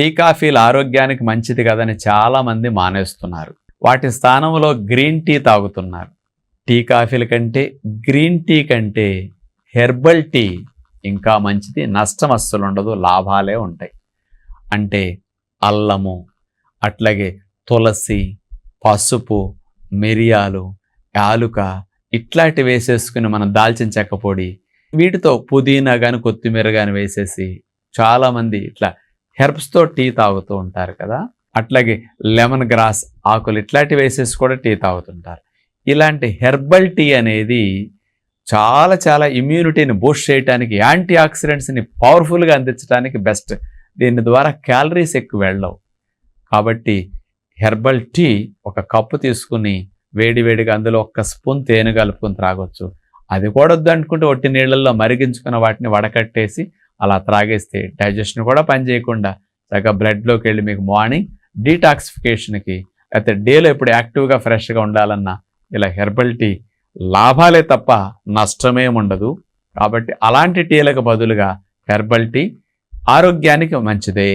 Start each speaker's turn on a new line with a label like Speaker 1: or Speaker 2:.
Speaker 1: Tea కాఫీలు ఆరోగ్యానికి మంచిది కదని చాలామంది మానేస్తున్నారు. వాటి స్థానంలో గ్రీన్ టీ తాగుతున్నారు. టీ కాఫీల కంటే గ్రీన్ టీ కంటే హెర్బల్ టీ ఇంకా మంచిది. నష్టం అస్సలు ఉండదు లాభాలే ఉంటాయి. అంటే అల్లము అట్లాగే తులసి పసుపు మిరియాలు యాలుక ఇట్లాంటి వేసేసుకుని మనం దాల్చిన చెక్క పొడి వీటితో పుదీనా కానీ కొత్తిమీర కానీ వేసేసి చాలామంది ఇట్లా హెర్బ్స్తో టీ తాగుతూ ఉంటారు కదా. అట్లాగే లెమన్ గ్రాస్ ఆకులు ఇట్లాంటివి వేసేసి కూడా టీ తాగుతుంటారు. ఇలాంటి హెర్బల్ టీ అనేది చాలా చాలా ఇమ్యూనిటీని బూస్ట్ చేయడానికి యాంటీ ఆక్సిడెంట్స్ని పవర్ఫుల్గా అందించడానికి బెస్ట్. దీని ద్వారా క్యాలరీస్ ఎక్కువ వెళ్ళవు. కాబట్టి హెర్బల్ టీ ఒక కప్పు తీసుకుని వేడివేడిగా అందులో ఒక్క స్పూన్ తేనె కలుపుకొని త్రాగొచ్చు. అది కూడా వద్దనుకుంటే ఒట్టి నీళ్ళల్లో మరిగించుకున్న వాటిని వడకట్టేసి అలా త్రాగేస్తే డైజెషన్ కూడా పనిచేయకుండా చక్కగా బ్లడ్లోకి వెళ్ళి మీకు మార్నింగ్ డీటాక్సిఫికేషన్కి అయితే డేలో ఎప్పుడు యాక్టివ్గా ఫ్రెష్గా ఉండాలన్నా ఇలా హెర్బల్ టీ లాభాలే తప్ప నష్టమేం ఉండదు. కాబట్టి అలాంటి టీలకు బదులుగా హెర్బల్ టీ ఆరోగ్యానికి మంచిదే.